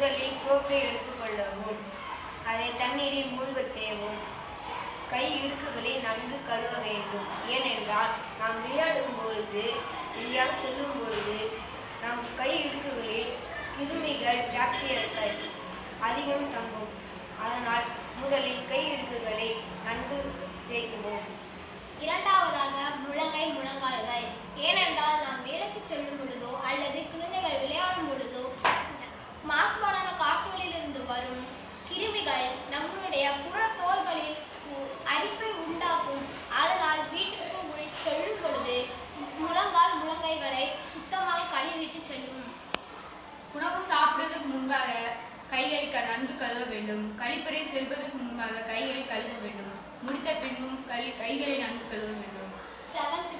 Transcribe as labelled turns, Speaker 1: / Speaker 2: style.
Speaker 1: முதலில் சோப்பை எடுத்துக்கொள்ளவும் அதை தண்ணீரில் மூழ்கச் செய்யவும். கை இடுக்குகளை நன்கு கழுவ வேண்டும். ஏனென்றால் நாம் விளையாடும் பொழுது எங்கேயாவது செல்லும் பொழுது நம் கை இடுக்குகளில் கிருமிகள் பாக்டீரியாக்கள் அதிகம் தங்கும். அதனால் முதலில் கை இடுக்குகளை நன்கு
Speaker 2: முன்பாக கைகளை க- நன்கு கழுவ வேண்டும். கழிப்பறை செல்வதற்கு முன்பாக கைகளை கழுவ வேண்டும். முடித்த பின்பும் கை கைகளை நன்கு கழுவ வேண்டும்.
Speaker 3: செவன்த்